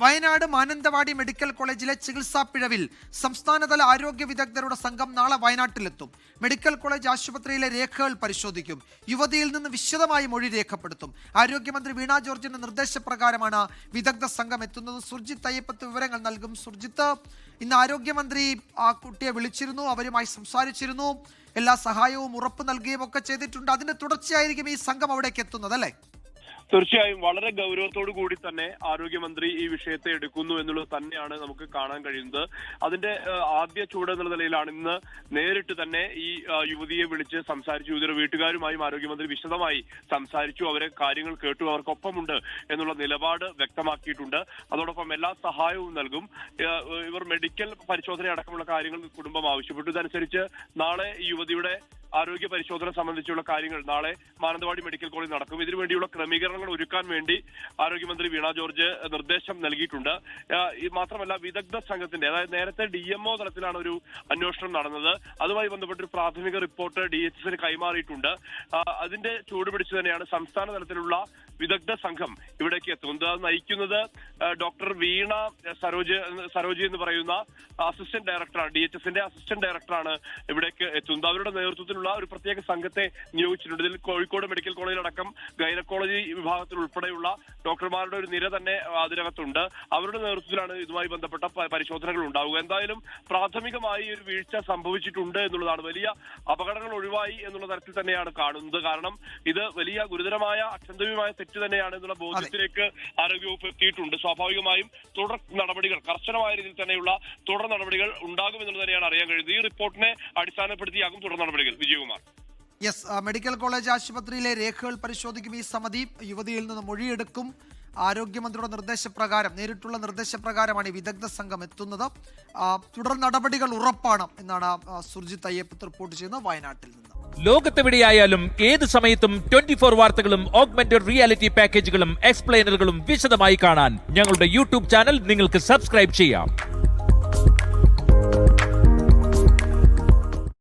Wayanad Mananthavady medical കോളേജിലെ ചികിത്സാ പിഴവിൽ സംസ്ഥാനതല ആരോഗ്യ വിദഗ്ധരുടെ സംഘം നാളെ വയനാട്ടിലെത്തും. മെഡിക്കൽ കോളേജ് ആശുപത്രിയിലെ രേഖകൾ പരിശോധിക്കും. യുവതിയിൽ നിന്ന് വിശദമായി മൊഴി രേഖപ്പെടുത്തും. ആരോഗ്യമന്ത്രി വീണ ജോർജിന്റെ നിർദ്ദേശപ്രകാരമാണ് വിദഗ്ധ സംഘം എത്തുന്നത്. സുർജിത്ത് അയ്യപ്പത്ത് വിവരങ്ങൾ നൽകും. സുർജിത്ത് ഇന്ന് ആരോഗ്യമന്ത്രി ആ കുട്ടിയെ വിളിച്ചിരുന്നു അവരുമായി സംസാരിച്ചിരുന്നു. എല്ലാ സഹായവും ഉറപ്പ് നൽകുകയും ഒക്കെ ചെയ്തിട്ടുണ്ട്. അതിന്റെ തുടർച്ചയായിരിക്കും ഈ സംഘം അവിടേക്ക് എത്തുന്നത് അല്ലേ? തീർച്ചയായും വളരെ ഗൗരവത്തോടു കൂടി തന്നെ ആരോഗ്യമന്ത്രി ഈ വിഷയത്തെ എടുക്കുന്നു എന്നുള്ളത് തന്നെയാണ് നമുക്ക് കാണാൻ കഴിയുന്നത്. അതിന്റെ ആദ്യ ചൂട് എന്നുള്ള നിലയിലാണ് ഇന്ന് നേരിട്ട് തന്നെ ഈ യുവതിയെ വിളിച്ച് സംസാരിച്ചു. യുവതിയുടെ വീട്ടുകാരുമായും ആരോഗ്യമന്ത്രി വിശദമായി സംസാരിച്ചു. അവരെ കാര്യങ്ങൾ കേട്ടു. അവർക്കൊപ്പമുണ്ട് എന്നുള്ള നിലപാട് വ്യക്തമാക്കിയിട്ടുണ്ട്. അതോടൊപ്പം എല്ലാ സഹായവും നൽകും. ഇവർ മെഡിക്കൽ പരിശോധന അടക്കമുള്ള കാര്യങ്ങൾ കുടുംബം ആവശ്യപ്പെട്ടു. ഇതനുസരിച്ച് നാളെ യുവതിയുടെ ആരോഗ്യ പരിശോധന സംബന്ധിച്ചുള്ള കാര്യങ്ങൾ നാളെ മാനന്തവാടി മെഡിക്കൽ കോളേജിൽ നടക്കും. ഇതിനുവേണ്ടിയുള്ള ക്രമീകരണങ്ങൾ ഒരുക്കാൻ വേണ്ടി ആരോഗ്യമന്ത്രി വീണ ജോർജ് നിർദ്ദേശം നൽകിയിട്ടുണ്ട്. മാത്രമല്ല വിദഗ്ധ സംഘത്തിന്റെ അതായത് നേരത്തെ ഡി എംഒ തലത്തിലാണ് ഒരു അന്വേഷണം നടന്നത്. അതുമായി ബന്ധപ്പെട്ട ഒരു പ്രാഥമിക റിപ്പോർട്ട് ഡി എച്ച് എസിന് കൈമാറിയിട്ടുണ്ട്. അതിന്റെ ചൂടുപിടിച്ച് തന്നെയാണ് സംസ്ഥാന തലത്തിലുള്ള വിദഗ്ധ സംഘം ഇവിടേക്ക് എത്തുന്നത്. അത് നയിക്കുന്നത് ഡോക്ടർ വീണ സരോജ് സരോജി എന്ന് പറയുന്ന അസിസ്റ്റന്റ് ഡയറക്ടറാണ് ഡി എച്ച് എസിന്റെ അസിസ്റ്റന്റ് ഡയറക്ടറാണ് ഇവിടേക്ക് എത്തുന്നത്. അവരുടെ നേതൃത്വത്തിലുള്ള ഒരു പ്രത്യേക സംഘത്തെ നിയോഗിച്ചിട്ടുണ്ട്. ഇതിൽ കോഴിക്കോട് മെഡിക്കൽ കോളേജിൽ അടക്കം ഗൈനക്കോളജി വിഭാഗത്തിൽ ഉൾപ്പെടെയുള്ള ഡോക്ടർമാരുടെ ഒരു നിര തന്നെ അതിനകത്തുണ്ട്. അവരുടെ നേതൃത്വത്തിലാണ് ഇതുമായി ബന്ധപ്പെട്ട പരിശോധനകൾ ഉണ്ടാവുക. എന്തായാലും പ്രാഥമികമായി ഒരു വീഴ്ച സംഭവിച്ചിട്ടുണ്ട് എന്നുള്ളതാണ്. വലിയ അപകടങ്ങൾ ഒഴിവായി എന്നുള്ള തരത്തിൽ തന്നെയാണ് കാണുന്നത്. കാരണം ഇത് വലിയ ഗുരുതരമായ അക്ഷന്തവ്യമായ തെറ്റ് തന്നെയാണ് എന്നുള്ള ബോധ്യത്തിലേക്ക് ആരോഗ്യവകുപ്പ് എത്തിയിട്ടുണ്ട്. സ്വാഭാവികമായും തുടർ നടപടികൾ കർശനമായ രീതിയിൽ തന്നെയുള്ള തുടർ നടപടികൾ ഉണ്ടാകുമെന്നുള്ളത് തന്നെയാണ് അറിയാൻ കഴിയുന്നത്. ഈ റിപ്പോർട്ടിനെ അടിസ്ഥാനപ്പെടുത്തിയാകും തുടർ നടപടികൾ. വിജയകുമാർ യെസ് മെഡിക്കൽ കോളേജ് ആശുപത്രിയിലെ രേഖകൾ പരിശോധിക്കും ഈ സമിതി. യുവതിയിൽ നിന്ന് മൊഴിയെടുക്കും. ആരോഗ്യമന്ത്രിയുടെ നിർദ്ദേശപ്രകാരം നേരിട്ടുള്ള നിർദ്ദേശപ്രകാരമാണ് ഈ വിദഗ്ധ സംഘം എത്തുന്നത്. തുടർ നടപടികൾ ഉറപ്പാണ് എന്നാണ് സുർജിത് സുർജിത്ത് അയ്യപ്പത്ത് റിപ്പോർട്ട് ചെയ്യുന്നത് വയനാട്ടിൽ നിന്ന്. ലോകത്തെവിടെയായാലും ഏത് സമയത്തും ട്വന്റി ഫോർ വാർത്തകളും ഓഗ്മെന്റഡ് റിയാലിറ്റി പാക്കേജുകളും എക്സ്പ്ലെയിനറുകളും വിശദമായി കാണാൻ ഞങ്ങളുടെ യൂട്യൂബ് ചാനൽ നിങ്ങൾക്ക് സബ്സ്ക്രൈബ് ചെയ്യാം.